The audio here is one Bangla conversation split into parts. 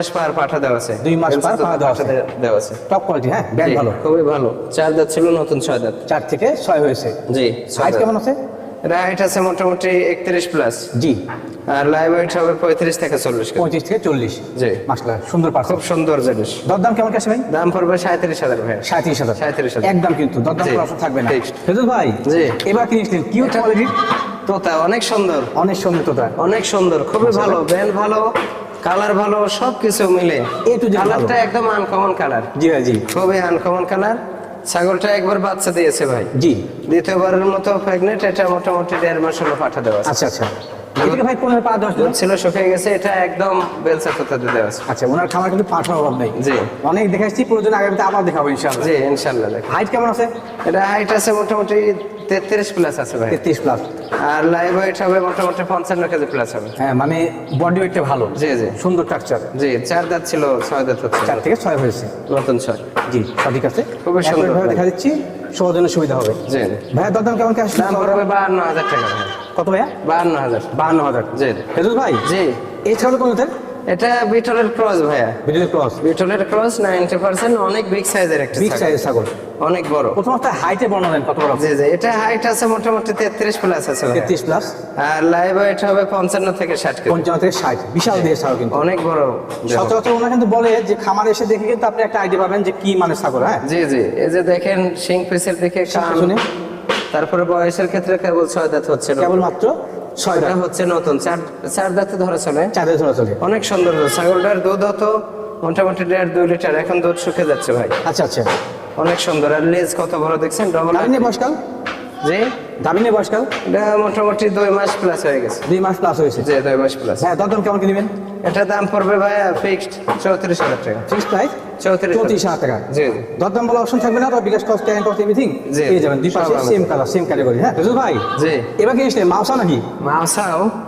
মাস পার পাঠা দেওয়া আছে। দুই মাস পার পাঠা দেওয়া আছে। দেওয়া আছে। টপ কোয়ালিটি হ্যাঁ? ব্যান্ড ভালো। খুবই ভালো। চার দাঁত ছিল নতুন ছয় দাঁত। চার থেকে ছয় হয়েছে। জি হাইট কেমন আছে? রাইট আছে মোটামুটি একত্রিশ প্লাস জি। আর লাইভ ওয়েট হবে পঁয়ত্রিশ থেকে চল্লিশ পঁয়ত্রিশ থেকে চল্লিশ। জি। মাসলা সুন্দর পার্সেল খুব সুন্দর জিনিস। দরদাম কেমন কাছে ভাই? দাম পড়বে সাঁত্রিশ হাজার ভাই সাঁত্রিশ হাজার। 37,000 একদম কিন্তু দরদাম অপশন থাকবে না। fixed। ভাই জি। এবার কিনেছিলেন কিউট এটা- কোয়ালিটির তোতা অনেক সুন্দর। অনেক সুন্দর তোতা। অনেক সুন্দর খুবই ভালো ব্যান্ড ভালো। কালার ভালো সব কিছু মিলে কালারটা একদম আনকমন কালার জি জি। খুবই আনকমন কালার ছাগলটা একবার বাচ্চা দিয়েছে ভাই। জি। দ্বিতীয়বারের মতো প্রেগনেন্ট এটা মোটামুটি দেড় মাস হলো পাঠা দেওয়া আচ্ছা আচ্ছা। এদিকে ভাই পা দশ দুধ ছিল শুকিয়ে গেছে এটা একদম বেলসা আছে। আচ্ছা ওনার খাবার কিন্তু পাঠার অভাব নেই। জি। অনেক দেখাচ্ছি প্রয়োজন আগামীতে আবার দেখাবো ইনশাআল্লাহ। জি ইনশাল্লাহ দেখ হাইট কেমন আছে? এটা হাইট আছে মোটামুটি তেত্রিশ প্লাস আছে ভাই। তেত্রিশ প্লাস আর লাইভ ওয়েট হবে মোটামুটি পঞ্চান্ন কেজি প্লাস হবে। হ্যাঁ মানে বডি ওয়েটটা ভালো। জি জি। সুন্দর স্ট্রাকচার জি চার দাঁত ছিল ছয় দাঁত হচ্ছে। চার থেকে ছয় হয়েছে। নতুন ছয়। জি সঠিক আছে। খুবই সুন্দর দেখা দিচ্ছি সবার সুবিধা হবে। জি। ভাইয়া দরদাম কেমন কি আসলে? পড়বে বাহান্ন হাজার টাকা কত ভাইয়া? বাহান্ন হাজার। বাহান্ন হাজার। জি। ফেজুল ভাই? জি। এছাড়াও কোন এটা বিটলের ক্রস ভাইয়া। Video cross? বিটলের ক্রস নাইনটি পার্সেন্ট অনেক বিগ সাইজের একটা বিগ ছাগল। অনেক বড়। প্রথমত হাইটে বর্ণনা কত বড়? জি জি এটা হাইট আছে মোটামুটি তেত্রিশ প্লাস আছে ভাইয়া। তেত্রিশ প্লাস আর লাইভ ওয়েট হবে পঞ্চান্ন থেকে ষাট কেজি। পঞ্চান্ন থেকে ষাট বিশাল দেহ ছাগল কিন্তু। অনেক বড়। সচরাচর ওনারা কিন্তু বলে যে খামারে এসে দেখে কিন্তু আপনি একটা আইডিয়া পাবেন যে কি মানে ছাগল হ্যাঁ? জি জি এই যে দেখেন সিং পিসের দিকে শিং কান তারপরে বয়সের ক্ষেত্রে কেবল ছয় দাঁত হচ্ছে। না। কেবলমাত্র? ছয় এটা হচ্ছে নতুন। চার চার দাঁতে ধরা চলে। চাঁদে ধরা চলে। অনেক সুন্দর। ছাগলটার দুধ হতো মোটামুটি দেড় দুই লিটার। এখন দুধ শুকে যাচ্ছে ভাই। আচ্ছা আচ্ছা। অনেক সুন্দর। আর লেজ কত বড় দেখছেন? ডবল বয়সকাল জি? দামি নেই বয়সকাল? এটা মোটামুটি দুই মাস প্লাস হয়ে গেছে। দুই মাস প্লাস হয়েছে? জি দুই মাস প্লাস হ্যাঁ দরদাম কেমন কিনবেন এটা দাম পড়বে ভাই ফিক্সড চৌত্রিশ হাজার টাকা। ফিক্স প্রাইস চৌত্রিশ চৌত্রিশ হাজার টাকা। জি জি। দরদাম বলা অপশন থাকবে না তো Bkash cost current cost everything জি। পেয়ে যাবেন। দুই পাশে সেম কালার সেম ক্যাটাগরি হ্যাঁ? ভাই জি। এবার কি মাউসা নাকি?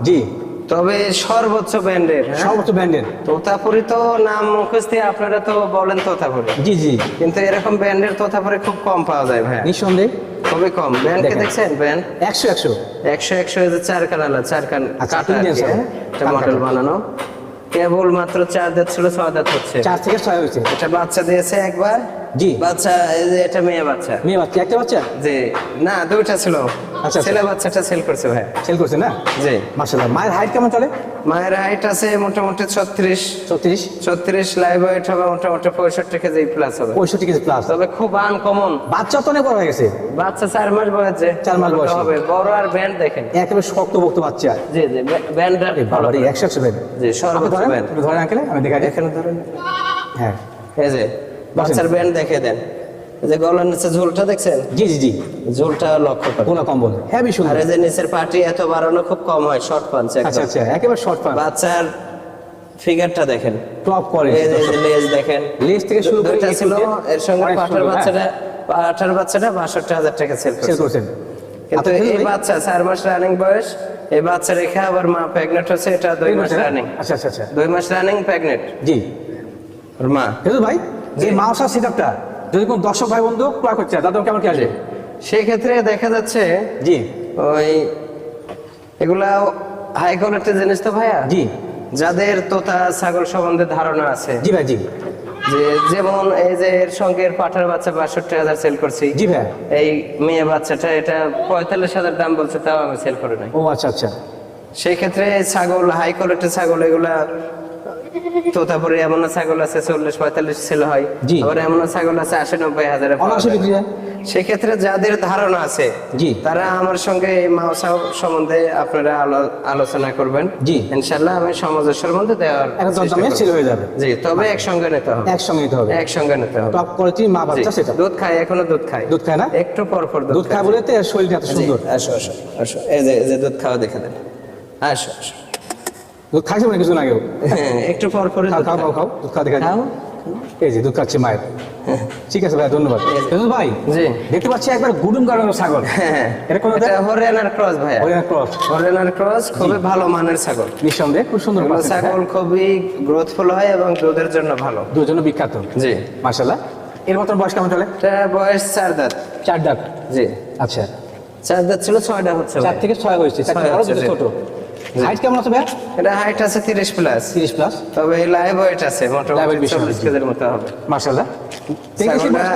জি। তবে সর্বোচ্চ ব্র্যান্ডের হ্যাঁ? সর্বোচ্চ তোতাপুরি তো নাম মুখস্থি আপনারা তো বলেন তোতাপুরি। জি জি। কিন্তু এরকম ব্র্যান্ডের তোতাপুরি খুব কম পাওয়া যায় ভাই। নিঃসন্দেহে। খুবই কম। ব্যান্ডকে। দেখছেন ব্র্যান্ড একশো একশো। একশো একশো চার কানালা চার কান আচ্ছা, কাটা style, হ্যাঁ? মডেল বানানো। কেবল মাত্র চার দাঁত ছিল ছয় দাঁত হচ্ছে। চার থেকে ছয় হয়েছে। এটা বাচ্চা দিয়েছে একবার। জি। বাচ্চা এটা মেয়ে বাচ্চা। মেয়ে বাচ্চা একটা বাচ্চা? জি। না দুইটা ছিল। আচ্ছা। ছেলে বাচ্চাটা সেল করছে ভাই। সেল করছে না? জি। মাসাল্লাহ মায়ের হাইট কেমন চলে? মায়ের হাইট আছে মোটামুটি ছত্রিশ। চৌত্রিশ ছত্রিশ লাইভ ওয়েট হবে মোটামুটি পঁয়ষট্টি কেজি প্লাস হবে। পঁয়ষট্টি কেজি প্লাস তবে খুব আনকমন বাচ্চা তো অনেক বড় হয়ে গেছে। বাচ্চা চার মাস বয়সে। চার মাস বয়সে। হবে। বড় আর ব্যান্ড দেখেন। একেবারে শক্ত বক্ত বাচ্চা। জি জি ব্যান্ডটা এই বাবা রে একশো একশো বেড জি সর্বোচ্চ ব্যান্ড একটু ধরেন আঙ্কেলে আমি দেখাই। এখানে ধরেন। হ্যাঁ। এই যে বাচ্চার ব্যান্ড দেখে দেন। যে গলার নিচে ঝুলটা দেখছেন? জি জি জি। ঝুলটা লক্ষ্য করেন। কোনা কম্বল। আর সুন্দর এই যে নিচের পাটি এত বাড়ানো খুব কম হয় শর্ট পাঞ্চ আচ্ছা আচ্ছা একেবারে শর্ট পান বাচ্চার ফিগারটা দেখেন। টপ করে লেজ দেখেন। লেজ থেকে শুরু করে ছিল এর সঙ্গে সুন্দর, হ্যাঁ। বাচ্চাটা পাঠার বাচ্চাটা বাষট্টি হাজার টাকা সেল সেল করছে। করছেন। কিন্তু এই বাচ্চা চার মাস রানিং বয়স এই বাচ্চা রেখে আবার মা প্রেগনেন্ট হচ্ছে এটা দুই মাস রানিং আচ্ছা আচ্ছা আচ্ছা। দুই মাস রানিং প্রেগনেন্ট জি। ওর মা। ভাই? জি। এই মাউসার সেটআপটা যদি কোন দর্শক ভাই বন্ধু ক্রয় করতে চায় তাদের কেমন কি আসবে সেই ক্ষেত্রে দেখা যাচ্ছে জি। ওই এগুলা হাই কোয়ালিটির জিনিস তো ভাইয়া? জি। যাদের তোতা ছাগল সম্বন্ধে ধারণা আছে। জি ভাই জি। যে যেমন এই যে এর সঙ্গে এর পাঠার বাচ্চা বাষট্টি হাজার সেল করছি। জি ভাই। এই মেয়ে বাচ্চাটা এটা পঁয়তাল্লিশ হাজার দাম বলছে তাও আমি সেল করে নাই। ও আচ্ছা আচ্ছা। সেই ক্ষেত্রে ছাগল হাই কোয়ালিটির ছাগল এগুলা তোতাপুরি এমন ছাগল আছে চল্লিশ পঁয়তাল্লিশ সেল হয়। আবার এমন ছাগল আছে আশি নব্বই হাজারে সেক্ষেত্রে যাদের ধারণা আছে জি। তারা আমার সঙ্গে এই মাওসা সম্বন্ধে আপনারা আলোচনা করবেন। জি। ইনশাল্লাহ আমি সমাজের সম্বন্ধে দেওয়ার হয়ে যাবে। জি তবে একসঙ্গে নিতে হবে। একসঙ্গে নিতে হবে। একসঙ্গে নিতে হবে। টপ কোয়ালিটির মা বাচ্চা সেটা। দুধ খায় এখনও দুধ খায়। দুধ খায় না? একটু পর পর দুধ খায় বলে তো এর শরীরটা এত সুন্দর। আসো আসো আসো। এই যে দুধ খাওয়া দেখে দেন। আসো আসো। দুধ খাইছে মানে কিছু আগেও হ্যাঁ, একটু পর পরে খাও খাও খাও দুধ খাওয়া দেখা এই যে দুধ খাচ্ছে মায়ের। ঠিক আছে ভাই ধন্যবাদ। ভাই জি। দেখতে পাচ্ছি একবার গুডুম গাড়ানো ছাগল। হ্যাঁ এটা কোন এটা হরিয়ানার ক্রস ভাইয়া। হরিয়ানা ক্রস। হরিয়ানার ক্রস খুবই ভালো মানের ছাগল। নিঃসন্দেহে খুব সুন্দর হ্যাঁ? ছাগল। খুবই গ্রোথফুল হয় এবং দুধের জন্য ভালো। দুধের জন্য বিখ্যাত। জি। মার্শাল্লাহ এর মতন বয়স কেমন এটা বয়স চার দাঁত। চার ডাক জি। আচ্ছা। চার দাঁত ছিল ছয়টা হচ্ছে চার থেকে ছয় হয়েছে ছয়। ছোট। হাইট কেমন আছে ভাইয়া? এটা হাইট আছে তিরিশ প্লাস তিরিশ প্লাস তবে লাইভ ওয়েট আছে মোটামুটি বেশি চল্লিশ হবে। কেজির মতো হবে।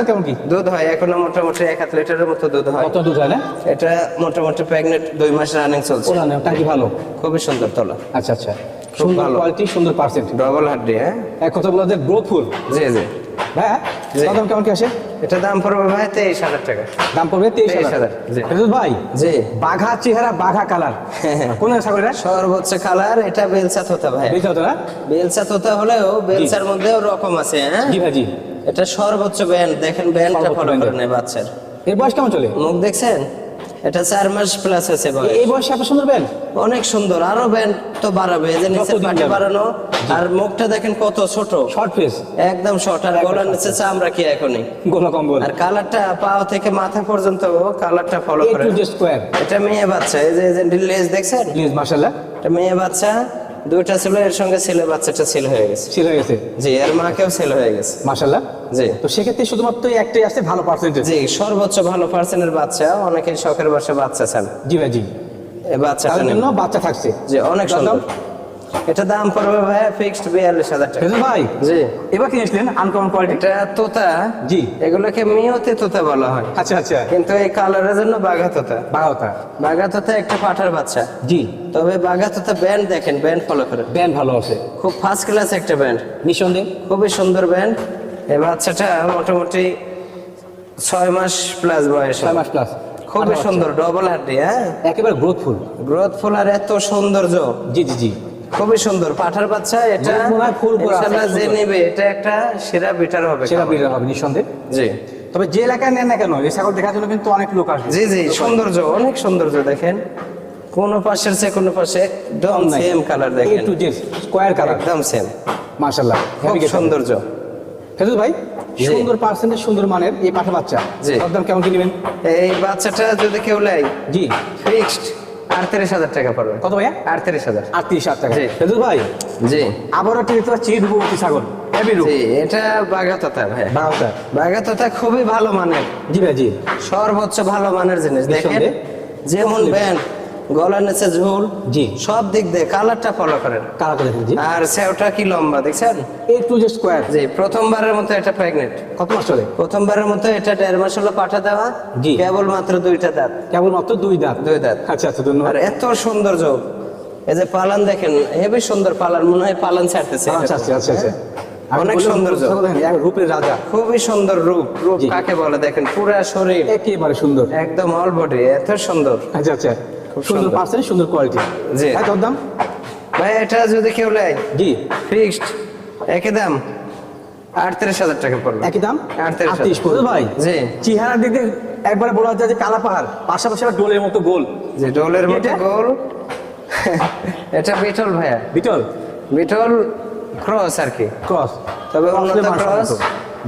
কেমন কি? দুধ হয় এখনও মোটামুটি হাত লিটারের মতো দুধ হয়। কত দুধ হয় না? এটা মোটামুটি প্রেগনেন্ট দুই মাস রানিং চলছে। টাকি ভালো? খুবই সুন্দর তলা। আচ্ছা আচ্ছা। সুন্দর। কোয়ালিটি সুন্দর পার্সেন্ট ডবল হাড্ডি হ্যাঁ? এক কথা বলা যায় গ্রোথফুল জি জি। হ্যাঁ কেমন কি আসে? এটা দাম পড়বে ভাই তেইশ হাজার টাকা। দাম পড়বে তেইশ 23,000 হাজার ভাই জি। বাঘা চেহারা বাঘা কালার। কোন সর্বোচ্চ কালার এটা বেলসা তোতা ভাই। বেলসা তোতা হলেও বেলসার মধ্যেও রকম আছে হ্যাঁ? জি ভাই জি। এটা সর্বোচ্চ ব্যান্ড দেখেন ব্যান্ডটা ফলো band। করে নেয় বাচ্চার। এর বয়স কেমন চলে? মুখ দেখছেন? এটা চার মাস প্লাস আছে এই বয়সে। এত সুন্দর বেন অনেক সুন্দর আরও ব্যান্ড তো বাড়াবে যে নিচের পাটি বাড়ানো আর মুখটা দেখেন কত ছোট। শর্ট ফেস একদম শর্ট আর গলার নিচে চামড়া কি এখনই? গোলা কম্বল। আর কালারটা পাও থেকে মাথা পর্যন্ত কালারটা ফলো এ করে। এটা মেয়ে বাচ্চা এই যে লেজ দেখছেন? প্লিজ মার্শাল্লাহ এটা মেয়ে বাচ্চা দুইটা ছিল এর সঙ্গে ছেলে বাচ্চাটা ছেলে হয়ে গেছে। ছিল হয়ে গেছে। জি এর মাকেও ছেলে হয়ে গেছে। মার্শাল্লাহ জি। তো সেক্ষেত্রে শুধুমাত্র একটাই আছে ভালো পার্সেন্টেজ জি সর্বোচ্চ ভালো পার্সেন্টের বাচ্চা অনেকে শখের বসে বাচ্চা চান। জি ভাই জি। তাদের নেন। জন্য বাচ্চা থাকছে। জি অনেক সুন্দর। এটা দাম পড়বে ভাই ফিক্সড বিয়াল্লিশ হাজার টাকা। ভাই? জি। এবার কিনেছিলেন আনকমন কোয়ালিটি এটা তোতা। জি। এগুলোকে মিয়তে তোতা বলা হয়। আচ্ছা আচ্ছা। কিন্তু এই কালারের জন্য বাঘা তোতা। বাঘাওতা বাঘা তোতা একটা পাঠার বাচ্চা। জি। তবে বাঘা তোতা ব্যান্ড দেখেন ব্যান্ড ফলো করেন। ব্যান্ড ভালো আছে। খুব ফার্স্ট ক্লাস একটা ব্যান্ড নিঃসন্দেহ? খুবই সুন্দর ব্যান্ড এই বাচ্চাটা মোটামুটি ছয় মাস প্লাস বয়স। ছয় মাস প্লাস খুবই সুন্দর ডবল হাড্ডি হ্যাঁ? একেবারে গ্রোথফুল গ্রোথফুল আর এত সৌন্দর্য। জি জি জি। খুবই সুন্দর। পাঠার বাচ্চা এটা হয় ফুল ইনশাআল্লাহ যে নেবে এটা একটা সেরা বিটার হবে সেটা বিড়াল হবে নিঃসন্দেহ। জি। তবে যে এলাকায় নেন না কেন এই ছাগল দেখার জন্য কিন্তু অনেক লোক আসবে। জি জি সৌন্দর্য অনেক সৌন্দর্য দেখেন। কোন পাশের চেয়ে কোন পাশে একদম সেম কালার দেখেন। টু জেড স্কোয়ার কালার একদম সেম মাশাআল্লাহ খুব সৌন্দর্য। ফেরদৌস ভাই সুন্দর পার্সেন্টেজ সুন্দর মানের এই পাঠা বাচ্চা। একদম কেমন কি নেবেন? এই বাচ্চাটা যদি কেউ নেয় জি। ফিক্সড আটত্রিশ হাজার টাকা পড়বে। কত ভাইয়া? আটত্রিশ হাজার। আটত্রিশ হাজার টাকা। ভাই জি। আবারও একটি দেখতে পাচ্ছি রূপবতী ছাগল। হেভি রূপ এটা বাগাততা ভাই। বাগাততা খুবই ভালো মানের। জি ভাই জি। সর্বোচ্চ ভালো মানের জিনিস। দেখেন যেমন ব্যান্ড গলার নিচে ঝুল জি। সব দিক দিয়ে কালারটা ফলো করেন। কারা করে জি। আর সেওটা কি লম্বা দেখছেন? A to Z square. জি প্রথমবারের মতো এটা প্রেগনেন্ট কত মাস চলে? প্রথমবারের মতো এটা দেড় মাস হলো পাঠা দেওয়া জি। কেবল মাত্র দুইটা দাঁত। কেবলমাত্র দুই দাঁত। দুই দাঁত। আচ্ছা আচ্ছা ধন্যবাদ। আর এত সৌন্দর্য এই যে পালান দেখেন হেবি সুন্দর পালান মনে হয় পালান ছাড়তেছে আচ্ছা আচ্ছা আচ্ছা আচ্ছা। অনেক সৌন্দর্য। ছাগল দেখেন, এক রূপের রাজা। খুবই সুন্দর রূপ রূপ কাকে বলে দেখেন পুরা শরীর। একেবারে সুন্দর। একদম অল বডি এত সুন্দর। আচ্ছা আচ্ছা। সুন্দর। সুন্দর। পার্সেন্ট সুন্দর কোয়ালিটি জি। ভাই দাম ভাই এটা যদি কেউ নেয় জি। ফিক্সড একই দাম আটত্রিশ হাজার টাকা পড়বে। একই দাম? আটত্রিশ পড়বে ভাই? জি। চেহারার দিক একবারে বলা যায় যে কালা পাহাড় পাশাপাশি আবার ডোলের মতো গোল। যে ডোলের মতো গোল। এটা বিটল ভাইয়া। বিটল? বিটল ক্রস আর কি। ক্রস তবে উন্নত ক্রস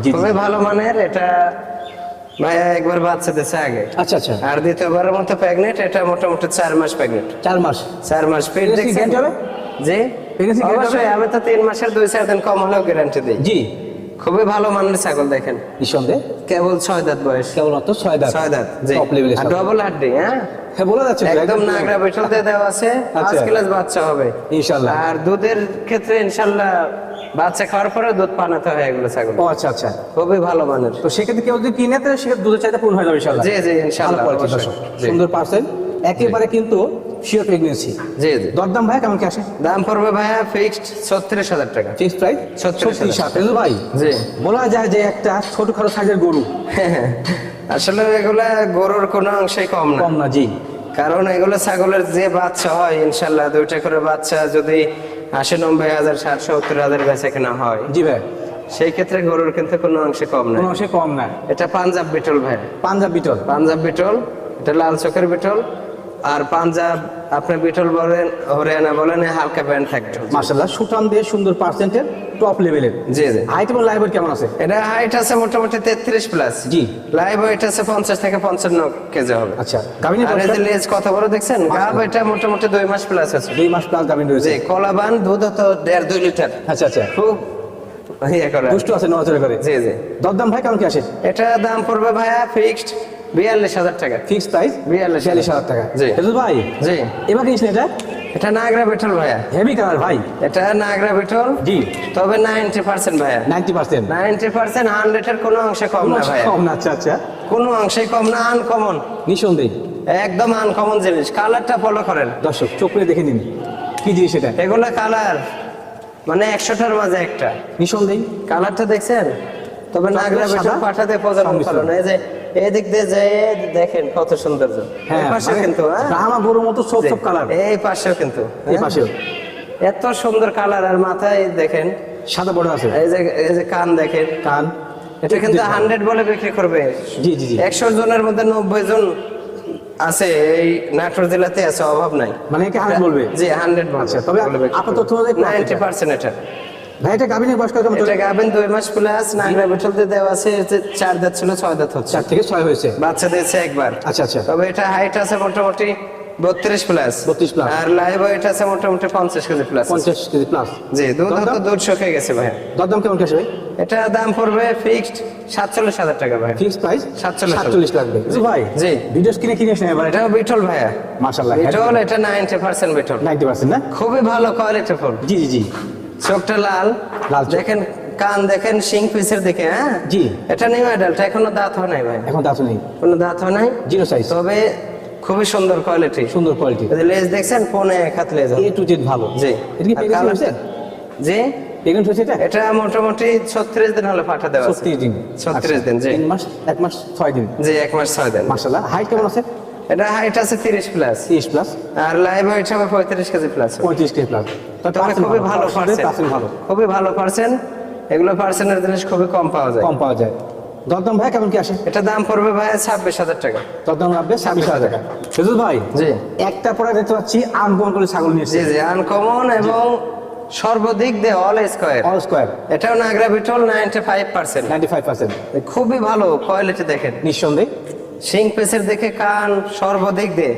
জি। খুবই ভালো মানের এটা ভাইয়া একবার বাচ্চা দিয়েছে আগে। আচ্ছা আচ্ছা। আর দ্বিতীয়বারের মতো প্রেগনেন্ট এটা মোটামুটি চার মাস প্রেগনেন্ট চার মাস? চার মাস। পেট দেখছেন? জি। অবশ্যই আমি তো তিন মাসের দুই চার দিন কম হলেও গ্যারান্টি দিই। জি। খুবই ভালো মানের ছাগল দেখেন। নিঃসন্দেহে। কেবল ছয় দাঁত বয়স। কেবলমাত্র ছয় দাঁত। ছয় দাঁত টপ ডবল হাড্ডি হ্যাঁ? হ্যাঁ বলা যাচ্ছে একদম নাগরা বেটল দেওয়া আছে। পাঁচ আচ্ছা। ক্লাস বাচ্চা হবে। ইনশাল্লাহ। আর দুধের ক্ষেত্রে ইনশাল্লাহ বাচ্চা খাওয়ার পরে দুধ পানাতে হয় এগুলো ছাগল। ও আচ্ছা আচ্ছা। খুবই ভালো মানের। তো সেক্ষেত্রে কেউ যদি কিনে সেক্ষেত্রে দুধের চাহিদা পূর্ণ হয়ে যাবে জি জি। সুন্দর পার্সেল একেবারে কিন্তু শিওর প্রেগনেন্সি জি জি। দরদাম ভাই কেমন কি আসে? দাম পড়বে ভাইয়া ফিক্সড ছত্রিশ হাজার টাকা। ফিক্স প্রাইস ছত্রিশ হাজার। হাজার ভাই? জি। বলা যায় যে একটা ছোটখাটো সাইজের গরু। আসলে এগুলা গরুর কোনো অংশে কম না। কম না জি। কারণ এগুলো ছাগলের যে বাচ্চা হয় ইনশাল্লাহ দুইটা করে বাচ্চা যদি আশি নব্বই হাজার ষাট সত্তর হাজার বেচা কেনা হয় জি ভাই। সেই ক্ষেত্রে গরুর কিন্তু কোনো অংশে কম না। কোনো অংশে কম না। এটা পাঞ্জাব বিটল ভাই। পাঞ্জাব বিটল। পাঞ্জাব বিটল এটা লাল চোখের বিটল আর পাঞ্জাব আপনি বিটল বলেন হরিয়ানা বলেন হালকা ব্যান্ড থাকবে। মার্শাল্লাহ সুঠাম দিয়ে সুন্দর পার্সেন্টের টপ লেভেলের জি জি। হাইট এবং লাইভ কেমন আছে? এটা হাইট আছে মোটামুটি তেত্রিশ প্লাস জি। লাইভ ওয়েট আছে পঞ্চাশ থেকে পঞ্চান্ন কেজি হবে। আচ্ছা গাভিনী আর এই লেজ কত বড় দেখছেন? গাব এটা মোটামুটি দুই মাস প্লাস আছে। দুই মাস প্লাস গাভিনী জি কলাবান দুধ হতো দেড় দুই লিটার। আচ্ছা আচ্ছা। খুব ইয়ে দুষ্টু আছে নড়াচড়া করে। জি জি। দরদাম ভাই কেমন কি আসে এটা দাম পড়বে ভাইয়া ফিক্সড বিয়াল্লিশ হাজার টাকা। ফিক্স প্রাইস বিয়াল্লিশ বিয়াল্লিশ হাজার টাকা। জি। ভাই জি। এবার কিনিস এটা? এটা নাগরা বেটল ভাইয়া। হেভি কালার ভাই। এটা নাগরা বেটল জি। তবে নাইনটি পার্সেন্ট ভাইয়া। Ninety percent. নাইনটি পার্সেন্ট হান্ড্রেডের কোনো অংশে কম না ভাইয়া। কম আচ্ছা আচ্ছা। কোনো অংশে কম না আনকমন নিঃসন্দেহ। একদম আনকমন জিনিস। কালারটা ফলো করেন। দর্শক চোখ করে দেখে নিন। কি জিনিস এটা? এগুলা কালার মানে একশোটার মাঝে একটা। নিঃসন্দেহ। কালারটা দেখছেন? তবে নাগরা? পাঠাতে প্রজনন। ফলন এই যে এদিক দিয়ে যে দেখেন কত সৌন্দর্য এই পাশে মানে কিন্তু হ্যাঁ? গরুর মতো সব সব কালার। এই পাশেও কিন্তু এই হ্যাঁ? পাশেও। এত সুন্দর কালার আর মাথায় দেখেন। সাদা বড় আছে। এই যে এই যে কান দেখেন। কান। এটা কিন্তু হান্ড্রেড বলে বিক্রি করবে। জি জি জি। একশো জনের মধ্যে নব্বই জন আছে এই নাটোর জেলাতে আছে অভাব নাই। মানে একে 100 বলবে? জি হান্ড্রেড আচ্ছা, তবে নাইনটি পার্সেন্ট এটা। ভাই এটা গাভিনের বয়স কত? এটা গাবেন দুই মাস প্লাস বেটলতে দেওয়া আছে চার দাঁত ছিল ছয় দাঁত হচ্ছে। চার থেকে ছয় হয়েছে। বাচ্চা দিয়েছে একবার। আচ্ছা আচ্ছা। তবে এটা হাইট আছে মোটামুটি বত্রিশ প্লাস 32 plus। আর লাইভ ওয়েট আছে মোটামুটি পঞ্চাশ কেজি প্লাস পঞ্চাশ কেজি প্লাস জি দুধ তো দুধ শুকিয়ে গেছে ভাই। দরদাম কেমন কাছে ভাই? এটা দাম পড়বে ফিক্সড সাতচল্লিশ হাজার টাকা ভাই। ফিক্স প্রাইস 47 সাতচল্লিশ লাগবে। জি ভাই জি। ভিডিও স্ক্রিনে কিনে এসে এবার। এটাও বিটল ভাইয়া। মাশাআল্লাহ। বিটল এটা ninety percent Beetal. Ninety percent না? খুবই ভালো কোয়ালিটি ফুল জি জি জি। চোখটা লাল। লাল দেখেন কান দেখেন শিং পিসের দিকে হ্যাঁ? জি। এটা নিউ অ্যাডাল্ট এখনও দাঁত হয় নাই ভাই। এখন দাঁত নেই। কোনো দাঁত হয় নাই? জিরো সাইজ তবে খুবই সুন্দর কোয়ালিটি সুন্দর কোয়ালিটি লেজ দেখছেন ফোনে এক হাত লেজ এ টু জেড ভালো। জি। এটা কি প্রেগনেন্ট হয়েছে জি? প্রেগনেন্ট হয়েছে এটা? এটা মোটামুটি ছত্রিশ দিন হলে পাঠা দেওয়া আছে। ছত্রিশ দিন। 36 দিন, জি। তিন মাস এক মাস ছয় দিন। জি এক মাস ছয় দিন। মাসাল্লাহ হাইট কেমন আছে? এটা আছে তিরিশ প্লাস তিরিশ প্লাস আর লাইভ হবে কেজি প্লাস কেজি প্লাস খুবই ভালো পার্সেন্ট ভালো। খুবই ভালো পার্সেন্ট এগুলো পার্সেন্টের জিনিস খুবই কম পাওয়া যায়। কম পাওয়া যায়। দরদাম ভাই কেমন কি আসে? এটা দাম পড়বে ভাই ছাব্বিশ হাজার টাকা। দরদাম ছাব্বিশ হাজার টাকা। ভাই জি। একটা পরে দেখতে পাচ্ছি আনকমন করে ছাগল নিয়ে জি জি আনকমন এবং সর্বদিক দিয়ে অল স্কোয়ার অল স্কোয়ার এটাও Nagra Beetal ninety five percent ninety five percent খুবই ভালো কোয়ালিটি দেখেন। নিঃসন্দেহ। শিং পেসের দেখে কান সর্বদিক দিয়ে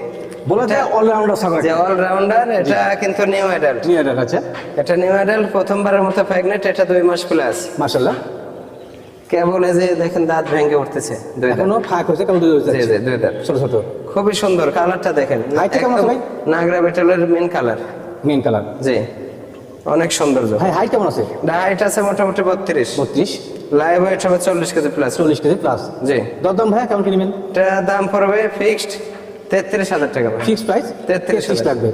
বলা যায় অলরাউন্ডার যে অলরাউন্ডার এটা কিন্তু নিউ অ্যাডাল্ট নিয়ে আছে। এটা নিউ অ্যাডাল্ট প্রথমবারের মতো প্রেগনেন্ট এটা দুই মাস প্লাস কেবল এই যে দেখেন দাঁত ভেঙে উঠতেছে দুই দাঁত। ফাঁক হয়েছে কেমন দুধ হয়েছে জি জি দুই দাঁত। ছোট ছোট। খুবই সুন্দর কালারটা দেখেন। কেমন আছে ভাই? নাগরা বেটলের মেন কালার মেন কালার জি। অনেক সৌন্দর্য। হাইট কেমন আছে? হাইট আছে মোটামুটি বত্রিশ। বত্রিশ। লাইভ ওয়েট হবে চল্লিশ কেজি প্লাস চল্লিশ কেজি প্লাস জি। দরদাম ভাই কেমন কিনবেন এটা দাম পড়বে ফিক্সড তেত্রিশ হাজার টাকা ফিক্সড ফিক্স প্রাইস তেত্রিশ লাগবে।